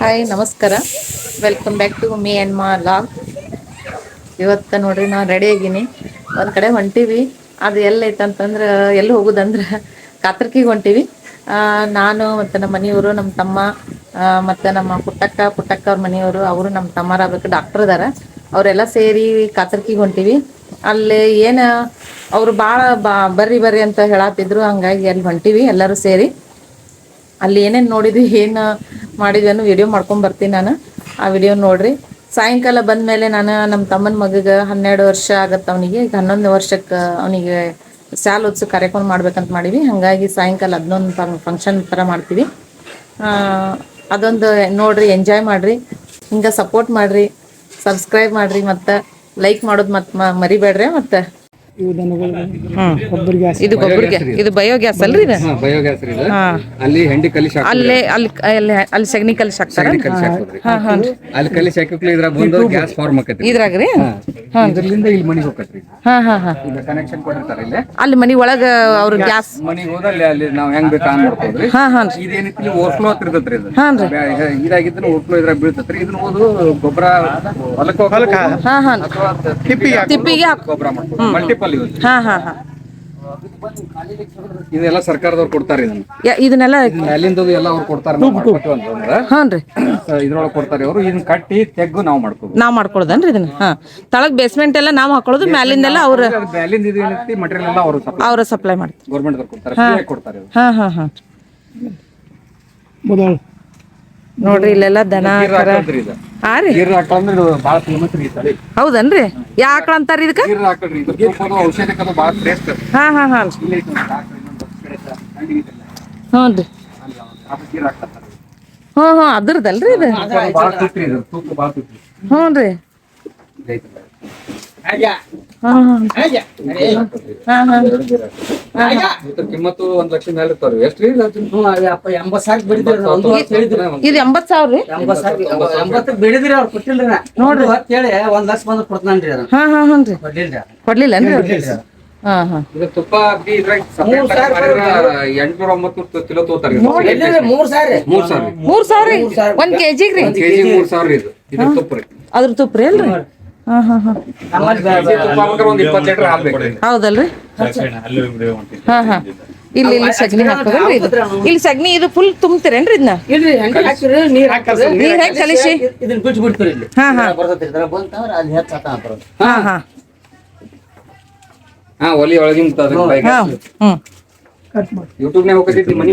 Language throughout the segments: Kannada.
ಹಾಯ್ ನಮಸ್ಕಾರ. Welcome back to me and my log ಇವತ್ತು ನೋಡ್ರಿ, ನಾನು ರೆಡಿ ಆಗಿನಿ. ಒಂದು ಕಡೆ ಹೊಂಟೀವಿ. ಅದು ಎಲ್ಲೈತೆ ಅಂತಂದ್ರೆ ಎಲ್ಲಿ ಹೋಗೋದಂದ್ರೆ ಕಾತರ್ಕಿಗೆ ಹೊಂಟೀವಿ. ನಾನು ಮತ್ತು ನಮ್ಮ ಮನೆಯವರು ನಮ್ಮ ತಮ್ಮ ಮತ್ತು ನಮ್ಮ ಪುಟ್ಟಕ್ಕ ಪುಟ್ಟಕ್ಕ ಅವ್ರ ಮನೆಯವರು, ಅವರು ನಮ್ಮ ತಮ್ಮರ ಆಗ್ಬೇಕು ಡಾಕ್ಟರ್ ಇದಾರೆ ಅವರೆಲ್ಲ ಸೇರಿ ಕಾತರ್ಕಿಗೆ ಹೊಂಟೀವಿ. ಅಲ್ಲಿ ಏನು, ಅವರು ಭಾಳ ಬಾ, ಬರ್ರಿ ಬರ್ರಿ ಅಂತ ಹೇಳತ್ತಿದ್ರು ಹಂಗಾಗಿ ಅಲ್ಲಿ ಹೊಂಟೀವಿ ಎಲ್ಲರೂ ಸೇರಿ. ಅಲ್ಲಿ ಏನೇನು ನೋಡಿದ್ವಿ, ಏನು ಮಾಡಿದ್ವಿ ಅನ್ನೋ ವಿಡಿಯೋ ಮಾಡ್ಕೊಂಡು ಬರ್ತೀನಿ ನಾನು. ಆ ವಿಡಿಯೋ ನೋಡ್ರಿ. ಸಾಯಂಕಾಲ ಬಂದ ಮೇಲೆ ನಾನು ನಮ್ಮ ತಮ್ಮನ ಮಗಗೆ ಹನ್ನೆರಡು ವರ್ಷ ಆಗತ್ತೆ ಅವನಿಗೆ. ಈಗ ಹನ್ನೊಂದು ವರ್ಷಕ್ಕೆ ಅವನಿಗೆ ಶಾಲೆ ಉತ್ಸವ ಕಾರ್ಯಕ್ರಮ ಮಾಡ್ಬೇಕಂತ ಮಾಡೀವಿ. ಹಾಗಾಗಿ ಸಾಯಂಕಾಲ ಅದನ್ನೊಂದು ಫಂಕ್ಷನ್ ಥರ ಮಾಡ್ತೀವಿ. ಅದೊಂದು ನೋಡ್ರಿ ಎಂಜಾಯ್ ಮಾಡಿರಿ. ಹಿಂಗೆ ಸಪೋರ್ಟ್ ಮಾಡಿರಿ ಸಬ್ಸ್ಕ್ರೈಬ್ ಮಾಡಿರಿ ಮತ್ತು ಲೈಕ್ ಮಾಡೋದು ಮತ್ತೆ ಮರಿಬೇಡ್ರಿ ಮತ್ತು. ಇದು ಗೊಬ್ಬರಿಗೆ ಇದು ಬಯೋಗ್ಯಾಸ್ ಅಲ್ರಿ ಇದು? ಬಯೋಗ್ಯಾಸ್ ರೀ ಇದು. ಹಾ. ಅಲ್ಲಿ ಹೆಂಡಿ ಕಲಿಸಿ ಹಾಕ್- ಅಲ್ಲೇ ಅಲ್ಲಿ ಅಲ್ಲಿ ಅಲ್ಲಿ ಸಗಣಿ ಕಲಿಸಿ ಹಾಕ್ತಾರ? ಸಗಣಿ ಕಲಿಸಿ ಹಾಕೋದ್ರಿ ಹಾ ಹಾ. ಅಲ್ಲಿ ಕಲಿಸಿ ಹಾಕಕ್ಲಿ ಇದ್ರಾಗ ಬಂದು ಗ್ಯಾಸ್ ಫಾರ್ಮ್ ಆಕತ್ರಿ. ಇದ್ರಾಗ್ರಿ? ಇದ್ರಲಿಂದ ಇಲ್ಲಿ ಮನಿಗೆ ಹೋಗತ್ರಿ ಹಾ ಹಾ ಹಾ. ಈಗ ಕನೆಕ್ಷನ್ ಕೊಟ್ಟಿರ್ತಾರ ಇಲ್ಲಿ. ಅಲ್ಲಿ ಮನಿ ಒಳಗ ಅವ್ರ ಗ್ಯಾಸ್ ಮನಿಗೆ ಹೋದಲ್ಲಿ ಅಲ್ಲಿ ನಾವ್ ಹೆಂಗ್ ಬೇಕು ಮಾಡ್ಕೋದ್ರಿ ಹಾ ಹಾ. ಇದೇನಿತ್ತು ಇಲ್ಲಿ ಓವರ್ಫ್ಲೋ ಹತ್ತಿರ್ತೈತ್ರಿ ಇದು. ಹಾನ್ರಿ. ಬ್ಯಾ- ಇದಾಗಿದ್ದನ್ನ ಓವರ್ಫ್ಲೋ ಇದ್ರಾಗ ಬೀಳ್ತೈತ್ರಿ. ಇದನ್ನ ಓದು ಗೊಬ್ಬರ ಹೊಲಕ್ಕೆ ಹಾ ಹಾ. ಅಥವಾ ತಿಪ್ಪಿಗೆ ತಿಪ್ಪಿಗೆ ಹಾಕ್ ಗೊಬ್ಬರ ಮಲ್ಟಿಪಲ್ ಯೂಸ್ ಹಾ ಹಾ ಹಾ. ಇದೆಲ್ಲ ಸರ್ಕಾರದವ್ರು ಕೊಡ್ತಾರೆ ಇದನ್ನ. ಯಾ- ಇದನ್ನೆಲ್ಲ ಅಲ್ಲಿಂದ ಎಲ್ಲ ಅವ್ರು ಕೊಡ್ತಾರೆ ನಾವು ಮಾಡ್ಕೊತೀವಿ ಅಂತಂದ್ರೆ ಹಾನ್ರಿ ಇದ್ರೊಳಗೆ ಕೊಡ್ತಾರೆ ಅವರು ಇದನ್ನ ಕಟ್ಟಿ ತೆಗ್ಗು ನಾವು ಮಾಡ್ಕೋಬೇಕು ನಾವು ಮಾಡ್ಕೊಳ್ಳೋದನ್ರಿ ಇದನ್ನ? ಹಾ. ತಳಗ್ ಬೇಸ್ಮೆಂಟ್ ಎಲ್ಲ ನಾವು ಹಾಕೊಳ್ಳೋದು ಮ್ಯಾಲಿಂದೆಲ್ಲ ಅವ್ರ ಅಲ್ಲಿಂದ ಇದು ಏನೈತಿ ಮಟೀರಿಯಲ್ ಎಲ್ಲ ಅವರು ಸಪ್ಲೈ ಅವ್ರ ಸಪ್ಲೈ ಮಾಡ್ತಾರೆ. ಗೌರ್ಮೆಂಟ್ ಕೊಡ್ತಾರೆ ಫ್ರೀ ಕೊಡ್ತಾರೆ ಇದು. ಹಾ ಹಾ ಹಾ. ನೋಡ್ರಿ ಇಲ್ಲೆಲ್ಲ ದನ ಕರ ಹಾ ರೀ? ರೀ ಹೌದನ್ರಿ? ಯಾ ಆಕಳ ಅಂತಾರ ಇದಕ್ಕ? ಹಾ ಹಾ ಹಾ. ಹ್ಞೂ ಹ್ಞೂ ಹ್ಞೂ. ಅದ್ರದಲ್ರಿ ಇದು? ಹ್ಞೂ ತುಪ್ಪ ಕಿಮ್ಮತ್ತು ಒಂದ್ ಲಕ್ಷ ಮೇಲೆ ಇರ್ತಾವ್ರಿ ಎಷ್ಟ್ರಿ ಇದು? ಎಂಬತ್ ಸಾವಿರ. ಬಿಡಿದ್ರಿ ಇದು ಸಾವಿರ ರೀ? ಎಂಬತ್ ಸಾವಿರ. ಎಂಬತ್ತು ಬಿಡಿದ್ರಿ ಅವ್ರು ಕೊಟ್ಟಿಲ್ರಿ ನಾ. ನೋಡ್ರಿ. ಹೊತ್ತು ಹೇಳಿ ಒಂದ್ ಲಕ್ಷ ಬಂದ್ ಕೊಡ್ತಾನ್ರಿ ಹಾ ಹಾ ಹಾ ತುಪ್ಪ ಎಂಟ್ನೂರ ಒಂಬತ್ತು ಕಿಲೋ ಮೂರ್ ಸಾವಿರ. ಮೂರ್ ಸಾವಿರ ಮೂರ್ ಸಾವಿರ ಒಂದ್ ಕೆಜಿ ಮೂರ್ ಸಾವಿರ ಇದು. ಇದು ತುಪ್ಪ ರೀ. ಅದ್ರ ತುಪ್ಪ ರೀ ಅಲ್ರಿ? ಹೌದಲ್ರಿ? ಹಾ ಹಾ. ಇಲ್ಲಿ ಇಲ್ಲಿ ಸಗಣಿ ಹಾಕೋದಲ್ರಿ ಇದು? ಇಲ್ಲಿ ಸಗಣಿ ಇದು ಫುಲ್ ತುಂಬ್ತೀರೇನ್ರಿ ಇದನ್ನ? ನೀರ್ ಹಾಕಿ ಕಲಿಸಿ. ಇದನ್ನ ಬಿಟ್ಟು ಬಿಡ್ತೀರಿ ಇಲ್ಲಿ. ಹಾ ಹಾ. ಅಲ್ಲಿ ಹೆಚ್ಚು ಹಾಕ ಬರೋದು ಹಾ ಹಾ. ಹಾ ಒಲಿ ಒಳಗಿಂದ ಯೂಟ್ಯೂಬ್ ಯೂಟ್ಯೂಬ್ನಾಗ ಹೋಗತೈತಿ ಮನಿ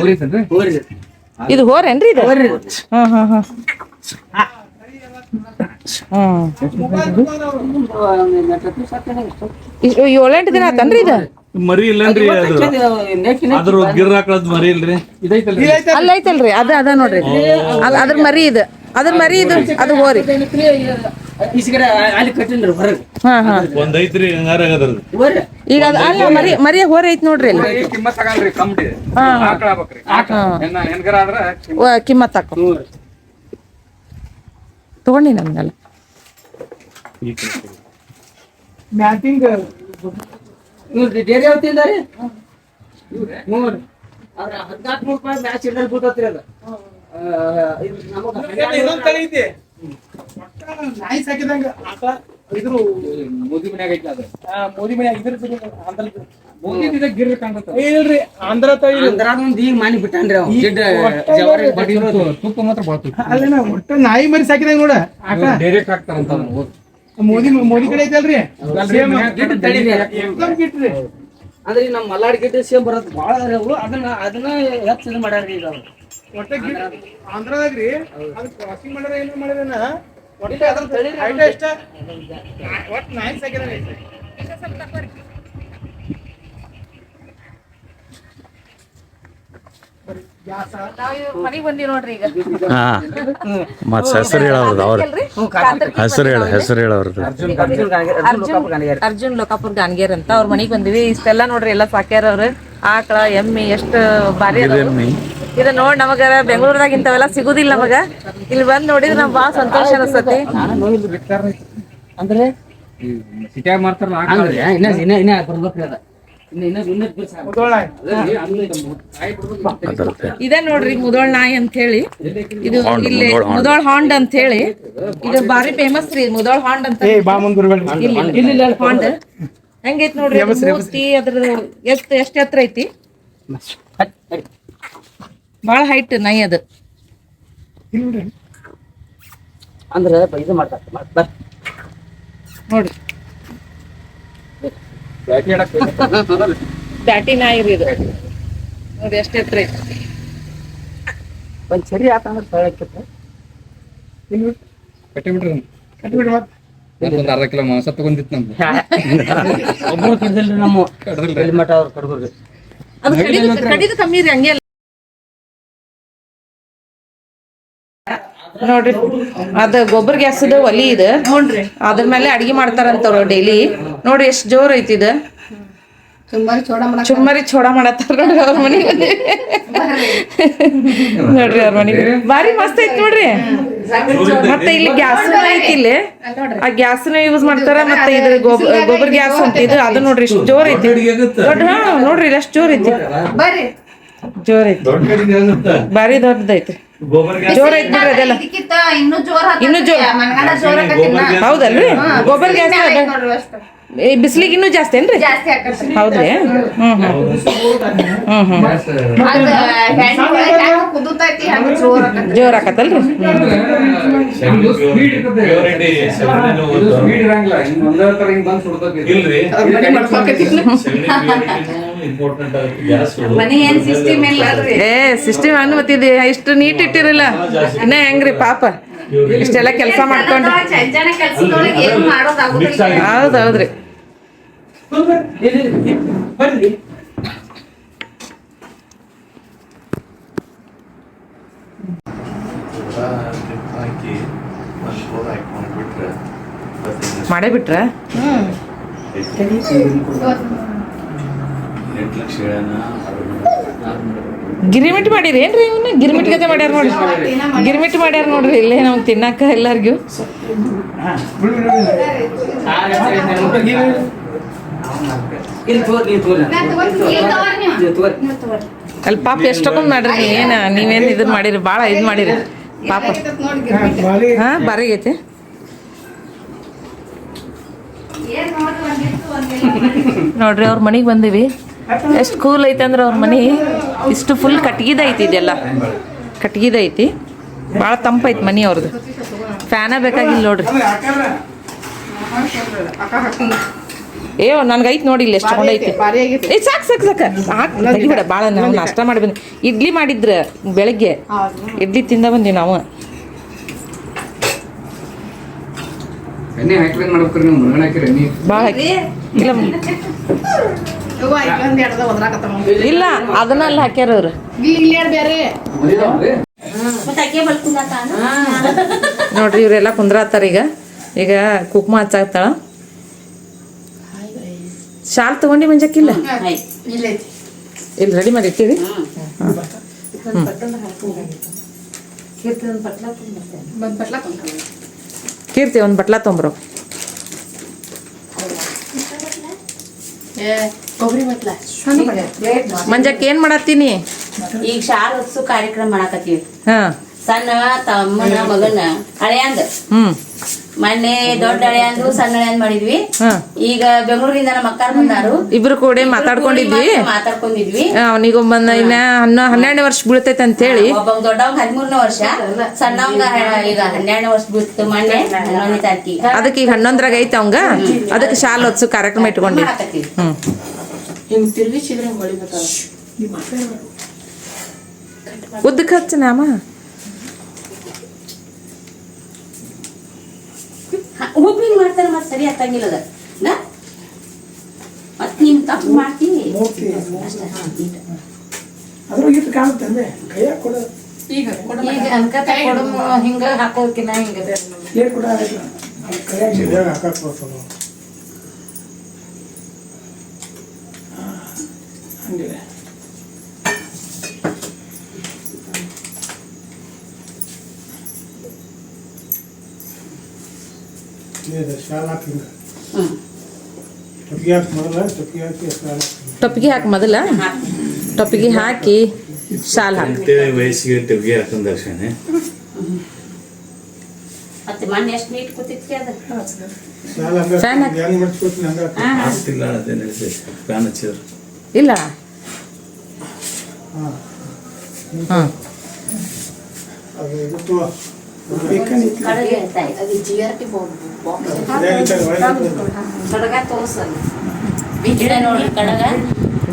ಊರಿತನ್ರಿ ಹೋಗ್ರಿ ಇದು ಹೋರೇನ್ರಿ ಇದು? ಹಾ ಹಾ ಹಾ ಏಳೆಂಟು ದಿನ ಆತನ್ರಿ ಇದು? ಮರಿ ಇಲ್ಲನ್ರಿ ಅದು. ಅದ್ರ ಗಿರ್ ಹಾಕಳದ್ ಮರಿ ಇಲ್ರಿ? ಅಲ್ಲ ಐತಲ್ರಿ ಅದ ಅದ ನೋಡ್ರಿ. ಅದ್ ಅದ್ರ ಮರಿ ಇದು. ಅದ್ರ ಮರಿ ಇದು ಅದು ಹೋರಿ. ಈಸ್ಕಡೆ ಅಲ್ಲಿ ಕಟ್ಟಿನ್ರಿ ಹೊರಗೆ. ಹಾ ಹಾ. ಒಂದ್ ಐತ್ರಿ ಹಂಗಾರ ಈಗ ಅದ ಅಲ್ಲ ಮರಿ ಮರಿ ಹೊರ ಐತ್ ನೋಡ್ರಿ ಇಲ್ಲಿ ಈ ಕಿಮ್ಮತ್ ಆಕಳ ಆಗ್ಬೇಕ್ರಿ ಹೆಣ್ಣ ಹೆಣ್ಗರ ಆದ್ರ ಕಿಮ್ಮತ್ ವ- ಕಿಮ್ಮತ್ ಹಾಕೋ. ತಗೊಂಡಿ ನಮ್ಗೆಲ್ಲ ಇವ್ರಿ ಡೇರಿ ಯಾವ ತಿಂದಾರಿ? ಮೂರ್. ಅದ್ರ ಹದಿನಾಲ್ಕು ನೂರು ರೂಪಾಯಿ ಮ್ಯಾಚ್ ಇಲ್ಲಲ್ಲಿ ಬಿಟ್ಟತ್ರಿ ಅದು. ಆ, ಇದು ನಮಗ್ ಹನ್ನೆರಡು ನಾಯಿ ಸಾಕಿದಂಗ ಆಕಳ ಇದ್ರು ಮೋದಿ ಮನ್ಯಾಗ ಐತಿ ಅದು. ಮೋದಿ ಮನ್ಯಾಗ ಇದ್ರ ಮೋದಿ ಇದ ಗಿರ್ ಕಾಣ್ತದ. ಇಲ್ರಿ ಆಂಧ್ರ ತಾಯಿ ಅಂದ್ರಾಗೊಂದ್ ಈಗ ಮಾನಿ ಬಿಟ್ಟಾನ್ರಿ ಅವ. ತುಪ್ಪ ಮಾತ್ರ ಬಾತು ತುಪ್ಪ. ಅಲ್ಲೇನ ಒಟ್ಟ ನಾಯಿ ಮರಿ ಸಾಕಿದಂಗ ನೋಡ. ಆಕಳ ಡೈರೆಕ್ಟ್ ಹಾಕ್ತಾರಂತ ಅದನ್ನ. ಮೋದಿ ಮೋದಿ ಕಡೆ ಐತಲ್ರಿ? ಅಂದ್ರೆ ನಮ್ಮ ಮಲ್ನಾಡ್ ಗಿಡ್ಡ ಸೇಮ್ ಬರೋದು ಭಾಳ ಅದಾರಿ ಅವು ಅದನ್ನ ಅದನ್ನ ಹೆಚ್ಚು ಇದು ಮಾಡ್ಯಾರ ಈಗ ಅವ್ರು. ಒಟ್ಟ ಗಿಟ್ ಆಂಧ್ರದಾಗ್ರಿ ಅದ್ ಕ್ರಾಸಿಂಗ್ ಮಾಡ್ಯಾರ ಏನ್ ಮಾಡ್ಯಾರ ಒಟ್ಟ ತಳಿ ಹೈಟ ಒಟ್ಟ ಐತಿ ಮತ್ ಹೆಸರು ಹೇಳವ್ರದ್ದು ಅವ್ರ. ಹೆಸರು ಹೇಳ ಹೆಸರು ಹೇಳವ್ರದ್ದು ಅರ್ಜುನ್ ಲೋಕಾಪುರ್ ಗಾನ್ಗೇರ್ ಅಂತ ಅವ್ರ ಮನಿಗ್ ಬಂದಿವಿ. ಇಷ್ಟೆಲ್ಲ ನೋಡ್ರಿ ಎಲ್ಲ ಸಾಕ್ಯಾರ ಅವ್ರು. ಆಕಳ ಎಮ್ಮಿ ಎಷ್ಟು. ಎಮ್ಮಿ. ಇದ ನೋಡ್ ನಮಗ ಬೆಂಗಳೂರದಾಗ ಇಂಥವೆಲ್ಲ ಸಿಗುದಿಲ್ಲ ನಮಗ. ಇಲ್ಲಿ ಬಂದ್ ನೋಡಿದ್ರ ನಮ್ ಬಾಳ ಸಂತೋಷ ಅನಸ್ತತಿ. ಅಂದ್ರೆ? ಇದೇ ನೋಡ್ರಿ ಮುದೋಳ್ ನಾಯಿ ಅಂತ ಹೇಳಿ ಇದು ಇಲ್ಲಿ. ಮುದೋಳ್ ಹಾಂಡ್. ಅಂತ ಹೇಳಿ ಇದು ಬಾರಿ ಫೇಮಸ್ ರೀ ಮುದೋಳ್ ಹಾಂಡ್ ಅಂತ. ಏ ಬಾ ಮುಂದ್ ಇಲ್ಲಿ ಇಲ್ಲಿ ಇಲ್ಲಿ ಹಾಂಡ್. ಹೆಂಗೈತಿ ನೋಡ್ರಿ ಮೂರ್ತಿ ಅದ್ರ ಎಷ್ಟ್ ಎಷ್ಟ್ ಎತ್ತರ ಐತಿ? ಭಾಳ ಹಟ್. ಬಾಳ ಹೈಟ್ ನೈ ಅದು. ಅಂದ್ರೆ ಇದು ಮಾಡ್ತಾರೆ ನೋಡ್ರಿ. ದಾಟಿ ನಾಯಿ ರೀ ಇದು. ನೋಡಿ ಎಷ್ಟು ಎತ್ತರ ಐತಿ. ಒಂದು ಸರಿ ಆತಂದ್ರೆ ಸಳಕ್ಕಿತ್ತು ಕಟ್ಟಿ ಬಿಡ್ರಿ ಕಟ್ಬಿಡ್ರಿ ಮತ್ತ್? ಮತ್ತೊಂದು ಅರ್ಧ ಕಿಲೋ ಮಾಂಸ ತಗೊಂಡಿತ್ತು ನಮ್ದು ಒಬ್ರು ಕಡ್ದಿಲ್ರಿ ನಮ್ಮ ಕಡ್ದಿಲ್ರಿ. ಎಲ್ಲಿ ಮಠ ಅವ್ರು ಕಡ್ದ್ರಿ. ಅದು ಕಡಿದು ಕಡಿದು ಕಮ್ಮಿ ರೀ ಹಂಗೆ. ನೋಡ್ರಿ ಅದ ಗೊಬ್ಬರ ಗ್ಯಾಸ್ ಒಲಿ ಇದು. ನೋಡ್ರಿ ಅದ್ರ ಮೇಲೆ ಅಡಿಗೆ ಮಾಡ್ತಾರಂತವ್ರು ಡೈಲಿ. ನೋಡ್ರಿ ಎಷ್ಟ್ ಜೋರ್ ಐತಿ ಇದು. ಚುಮ್ಮರಿ ಚೋಡ ಮಾಡತ್ತಾರ ನೋಡ್ರಿ ಅವ್ರ ಮನೆಗೆ ನೋಡ್ರಿ ಅವ್ರ ಮನೆಗೆ ಬಾರಿ ಮಸ್ತ್ ಐತಿ ನೋಡ್ರಿ. ಮತ್ತೆ ಇಲ್ಲಿ ಗ್ಯಾಸ್ ಐತಿ ಇಲ್ಲಿ. ಆ ಗ್ಯಾಸ್ ಯೂಸ್ ಮಾಡ್ತಾರ ಮತ್ತೆ ಇದ್ರ ಗೊಬ್ಬರ ಗ್ಯಾಸ್ ಅಂತ ಇದು ಅದು ನೋಡ್ರಿ ಎಷ್ಟು ಜೋರ್ ಐತಿ. ದೊಡ್ಡ ನೋಡ್ರಿ ಇಲ್ಲಿ ಎಷ್ಟು ಜೋರ್ ಐತಿ. ಜೋರ್ ಐತಿ. ಬಾರಿ ದೊಡ್ಡದೈತಿ ಜೋರ್ ಐತಿ ಬಿಡ್ರಿ ಅದೆಲ್ಲ. ಇದಕ್ಕಿಂತ ಇನ್ನೂ ಜೋರ್ ಇನ್ನೂ ಜೋರ್. ಮನಗಂಡ ಜೋರ್ ಆಕತಿ ಇನ್ನ. ಹೌದಲ್ರಿ? ಗೊಬ್ಬರ ಗ್ಯಾಸ್. ಬಿಸಿಲಿಗೆ ಇನ್ನೂ ಜಾಸ್ತಿ ಏನ್ರಿ? ಹೌದ್ರಿ? ಹ್ಮ್ ಹ್ಮ್. ಹ್ಮ್ ಜೋರ್ ಆಕತ್ತಲ್ರಿ ಸ್ಪೀಡ್ ಇರಂಗಿಲ್ಲ ಆಗುತ್ತೆ ಗ್ಯಾಸ್ ತರ ಹಿಂಗ್ ಬಂದ್ ಸುಡ್ತೈತಿ ಮನಿ ಏನ್ ಸಿಸ್ಟಮ್ ಇಲ್ಲ ಅಲ್ರಿ ಏ ಸಿಸ್ಟಮ್ ಅನ್ಮತಿದೆ ಇಷ್ಟು ನೀಟ್ ಇಟ್ಟಿರಲ್ಲ. ಇನ್ನ ಹೆಂಗ್ರಿ ಪಾಪ? ಇಷ್ಟೆಲ್ಲ ಕೆಲಸ ಮಾಡ್ಕೊಂಡು ಹೌದ್ ಹೌದ್ರಿ ಮಾಡೇ ಬಿಟ್ರ? ಗಿರಿಮಿಟ್ ಮಾಡಿರಿ ಏನ್ರಿ ಇವನ್ನ ಗಿರಿಮಿಟ್ ಗತೆ ಮಾಡ್ಯಾರ ನೋಡ್ರಿ. ಗಿರಿಮಿಟ್ ಮಾಡ್ಯಾರ ನೋಡ್ರಿ, ಇಲ್ಲೇ ನಮ್ಗೆ ತಿನ್ನಕ್ಕ ಎಲ್ಲರಿಗೂ. ಅಲ್ಲಿ ಪಾಪ ಎಷ್ಟೊಂದ್ ಮಾಡ್ರಿ ಏನ, ನೀವೇನ್ ಇದನ್ ಮಾಡಿರಿ, ಬಾಳ ಇದ್ ಮಾಡಿರಿ. ಪಾಪ. ಹಾ ಬಾರಿ ಐತಿ. ನೋಡ್ರಿ, ಅವ್ರ ಮನೆಗೆ ಬಂದೀವಿ. ಎಷ್ಟು ಕೂಲ್ ಐತೆ ಅಂದ್ರೆ ಅವ್ರ ಮನೆ ಇಷ್ಟು ಫುಲ್ ಕಟ್ಗಿದ ಐತಿ ಇದೆಲ್ಲ. ಕಟ್ಗಿದೈತಿ. ಭಾಳ ತಂಪೈತಿ ಮನೆ ಅವ್ರದ್ದು ಫ್ಯಾನ ಬೇಕಾಗಿಲ್ಲ ನೋಡ್ರಿ. ಏ ನನ್ಗೆ ಐತಿ ನೋಡಿ ಇಲ್ಲಿ ಎಷ್ಟು ಐತಿ. ಏ ಸಾಕು ಸಾಕು ಸಾಕು. ತೆಗಿಬೇಡ. ಭಾಳ ನಾವು ನಾಷ್ಟ ಮಾಡಿ ಬಂದ್ವಿ ಇಡ್ಲಿ ಮಾಡಿದ್ರ ಬೆಳಗ್ಗೆ ಇಡ್ಲಿ ತಿಂದ ಬಂದ್ವಿ ನಾವು. ಭಾಳ ಇಲ್ಲ. ಇಲ್ಲಿ ಅದನ್ನ ಅಲ್ಲಿ ಹಾಕ್ಯಾರ ಅವ್ರು. ನೋಡ್ರಿ ಇವರೆಲ್ಲ ಕುಂದ್ರಾತಾರ ಈಗ. ಈಗ ಕುಕ್ಮ ಹಚ್ಚಾಕ್ತಾಳ. ಶಾಲ್ ತಗೊಂಡಿ ಮಂಜಕ್ಕಿಲ್ಲ. ಇಲ್ಲಿ ರೆಡಿ ಮಾಡಿ ಇಟ್ಟಿರಿ? ಬಂದ್. ಬಟ್ಲ ಕೊಂಡ್ಕೊಂಡ್ ಬಾ. ಕೀರ್ತಿ ಒಂದು ಬಟ್ಲ ತೊಂಬ್ರು ಏ, ಕೊಬ್ರಿ ಬಟ್ಲ. ಮಂಜಕ್ಕೆ ಏನ್ ಮಾಡತ್ತೀನಿ? ಈಗ ಶಾಲೆ ಹೊತ್ಸು ಕಾರ್ಯಕ್ರಮ ಮಾಡಾಕತ್ತೀವಿ. ಹಾ. ಸಣ್ಣ ತಮ್ಮನ ಮಗನ ಹಳೆಯಂದ. ಹ್ಮ್. ಮೊನ್ನೆ ದೊಡ್ಡ ಅಂದ್ರು ಸಣ್ಣ ಹಳೆಯಂದ್ ಮಾಡಿದ್ವಿ. ಈಗ ಬೆಂಗಳೂರಿಂದ ನಮ್ಮ ಅಕ್ಕಾರ ಬಂದಾರು. ಇಬ್ರು ಕೂಡ ಮಾತಾಡ್ಕೊಂಡಿದ್ವಿ. ಮಾತಾಡ್ಕೊಂಡಿದ್ವಿ. ಅವನಿಗೊಬ್ಬ ಇನ್ನ ಹನ್ನೊ ಹನ್ನೆರಡನೇ ವರ್ಷ ಬೀಳ್ತೈತೆ ಅಂತ ಹೇಳಿ ಒಬ್ಬ ದೊಡ್ಡವಂಗ ಹದಿಮೂರನೇ ವರ್ಷ ಸಣ್ಣವಂಗ ಈಗ ಹನ್ನೆರಡನೇ ವರ್ಷ ಬೀಳ್ತು ಮೊನ್ನೆ ಹನ್ನೊಂದನೇ ತಾರೀಕಿಗೆ. ಅದಕ್ಕೆ ಈಗ ಹನ್ನೊಂದ್ರಾಗ ಐತೆ ಅವಂಗ? ಅದಕ್ಕೆ ಶಾಲೆ ಹೊತ್ಸು ಕಾರ್ಯಕ್ರಮ ಇಟ್ಕೊಂಡಿ ಮಾಡಾಕತ್ತೀವಿ ಹ್ಮ್. ಉದ್ದಕ್ಕೆ ಹಚ್ಚ ನಾಮ ಮಾಡ್ತಾರೆ ಮಾಡ್ತಾರ ಮತ್ತೆ ಸರಿ ಹತ್ತಂಗಿಲ್ಲ ಅದ. ನಾ? ಮತ್ ನೀವ್ ತಪ್ಪು ಮಾಡ್ತೀನಿ. ಈಗ ಹಿಂಗ ಹಾಕೋಕಿನ ಹಿಂಗ ಹಂಗಿದೆ. ಇದು ಶಾಲ ಟೊಪ್ಪಿಗೆ ಹಾಕಿ ಮೊದಲ ಟೊಪ್ಪಿಗೆ ಹಾಕಿ ಶಾಲ ಟೊಪ್ಪಿಗೆ ಹಾಕಿ ಮೊದಲ? ಟೊಪ್ಪಿಗೆ ಹಾಕಿ ಶಾಲ್ ಹಾಕಿ. ವಯಸ್ಸಿಗೆ ಟೆಬ್ಗೆ ಹಾಕೊಂಡ್ ದರ್ಶನ. ಮತ್ತೆ ಮೊನ್ನೆ ಎಷ್ಟು ನೀಟ್ ಕೂತಿತ್ರಿ ಅದು? ಫ್ಯಾನ್ ಆಗ್ತಿಲ್ಲ ನಡೀತೈತೆ ಫ್ಯಾನ್ ಹಚ್ಚಿದ್ರು. ಇಲ್ಲ? ಹಾಂ. ಹಾಂ ಅದು ಇದಕ್ಕೂ ಕಡೆಗೆ ತಾಯಿ ಅದು ಜಿ ಆರ್ ಟಿ ಬಾಕ್ಸ್ ಕಡಗ ತೋರ್ಸಲ್ಲ ಗಿಡ ನೋಡ್ರಿ ಕಡಗ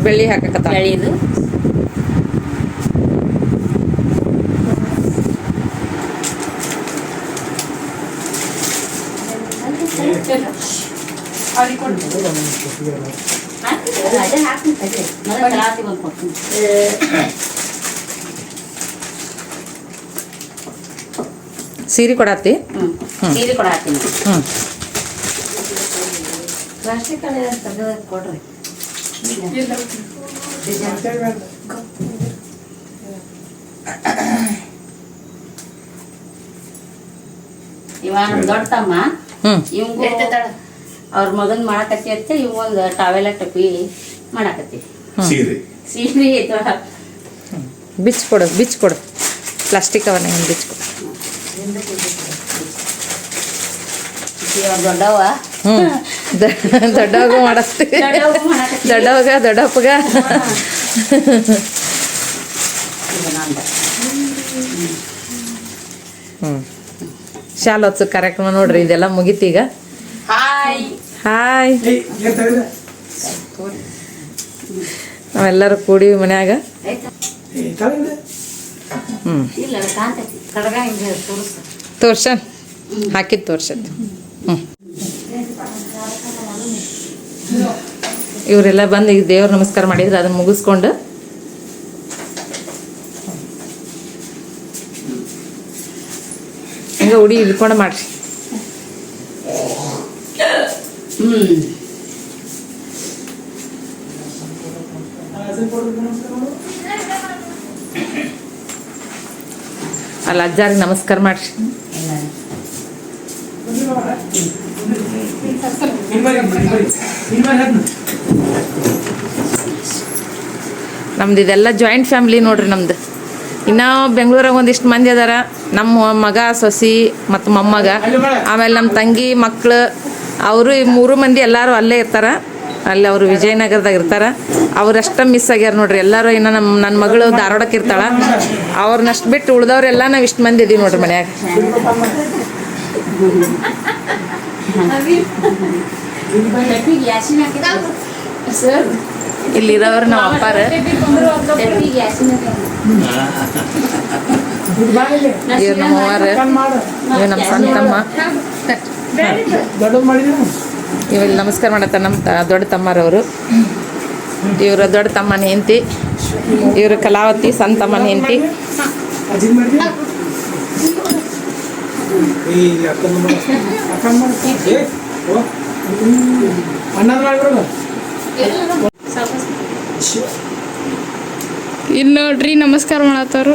ಬೆಳ್ಳಿ ಹಾಕಕತ್ತ ಬೆಳೆಯುದು ಅದೇ ಹಾಕ್ತೀನಿ ತಡಿ. ಮೊದಲು ತರಾತಿಗೆ ಒಂದು ಕೊಡ್ತೀನಿ ಸೀರೆ ಕೊಡತ್ತಿ ಸೀರೆ ಕೊಡತ್ತೀನಿ ಹ್ಞೂ ಪ್ಲಾಸ್ಟಿಕ್ ಕೊಡ್ರಿ. ಇವಾಗ ದೊಡ್ಡ ತಮ್ಮ ಇವಂಗು ಅವ್ರ ಮಗನ್ ಮಾಡಕತ್ತಿ ಅಂತ ಇವ್ ಒಂದು ಟಾವೆಲ ಟಪಿ ಮಾಡಾಕತ್ತಿ. ಸೀರೆ. ಸೀರೆ ಬಿಚ್ಚ ಬಿಚ್ ಕೊಡು ಬಿಚ್ ಕೊಡು ಪ್ಲಾಸ್ಟಿಕ್ ಅವನ್ನ ಬಿಚ್ಚ ಬಿಚ್ ಕೊಡು ದೊಡ್ಡವ? ದೊಡ್ಡವಾಗ ಮಾಡಿಸ್ತೀವಿ ದೊಡ್ಡವ್ಗೂ ದೊಡ್ಡಪ್ಪಗ. ಹ್ಞೂ ಶಾಲೆ ಕಾರ್ಯಕ್ರಮ ನೋಡ್ರಿ ಇದೆಲ್ಲ ಮುಗೀತೀಗ ಹಾಯ್. ಹಾಯ್. ನಾವೆಲ್ಲರೂ ಕೂಡಿ ಮನ್ಯಾಗ. ಹ್ಞೂ ತೋರ್ಸನ್ ಹಾಕಿದ್ ತೋರ್ಸದ್. ಹ್ಞೂ ಇವರೆಲ್ಲ ಬಂದು ಈಗ ದೇವ್ರ ನಮಸ್ಕಾರ ಮಾಡಿದ್ರೆ ಅದನ್ನ ಮುಗಿಸ್ಕೊಂಡು. ಹಿಂಗೆ ಉಡಿ ಇಳ್ಕೊಂಡು ಮಾಡ್ರಿ. ಹ್ಮ್. ಅಲ್ಲಿ ಅಜ್ಜಾರಿಗೆ ನಮಸ್ಕಾರ ಮಾಡ್ರಿ ನಮ್ದು ಇದೆಲ್ಲ ಜಾಯಿಂಟ್ ಫ್ಯಾಮಿಲಿ ನೋಡ್ರಿ ನಮ್ದು. ಇನ್ನ ಬೆಂಗಳೂರಾಗ ಒಂದಿಷ್ಟು ಮಂದಿ ಅದಾರ. ನಮ್ಮ ಮಗ, ಸೊಸಿ ಮತ್ತು ಮೊಮ್ಮಗ. ಆಮೇಲೆ ನಮ್ಮ ತಂಗಿ ಮಕ್ಕಳು ಅವರು ಈ ಮೂರು ಮಂದಿ ಎಲ್ಲರೂ ಅಲ್ಲೇ ಇರ್ತಾರ. ಅಲ್ಲಿ ಅವರು ವಿಜಯನಗರದಾಗ ಇರ್ತಾರೆ. ಅವ್ರಷ್ಟ ಮಿಸ್ ಆಗ್ಯಾರ ನೋಡ್ರಿ. ಎಲ್ಲರೂ ಇನ್ನು ನಮ್ಮ ನನ್ನ ಮಗಳು ಧಾರವಾಡಕ್ಕೆ ಇರ್ತಾಳ. ಅವ್ರನ್ನಷ್ಟು ಬಿಟ್ಟು ಉಳ್ದವ್ರೆಲ್ಲ ನಾವು ಇಷ್ಟು ಮಂದಿ ಇದೀವಿ ನೋಡ್ರಿ ಮನ್ಯಾಗ. ಇಲ್ಲಿರೋರು ನಮ್ಮ ಅಪ್ಪಾರ. ಇವ್ರ ನಮ್ಮ ಅವ್ವಾರ. ಇವ್ ನಮ್ಮ ಸಣ್ಣ ತಮ್ಮ. ಇವೆಲ್ಲ ನಮಸ್ಕಾರ ಮಾಡತ್ತ ನಮ್ಮ ತ ದೊಡ್ಡ ತಮ್ಮರವರು. ಇವರ ದೊಡ್ಡ ತಮ್ಮನ ಹೆಂಡತಿ ಇವ್ರ ಕಲಾವತಿ ಸಣ್ಣ ತಮ್ಮನ ಹೆಂಡತಿ. ಇಲ್ಲಿ ನೋಡ್ರಿ ನಮಸ್ಕಾರ ಮಾಡತ್ತಾರು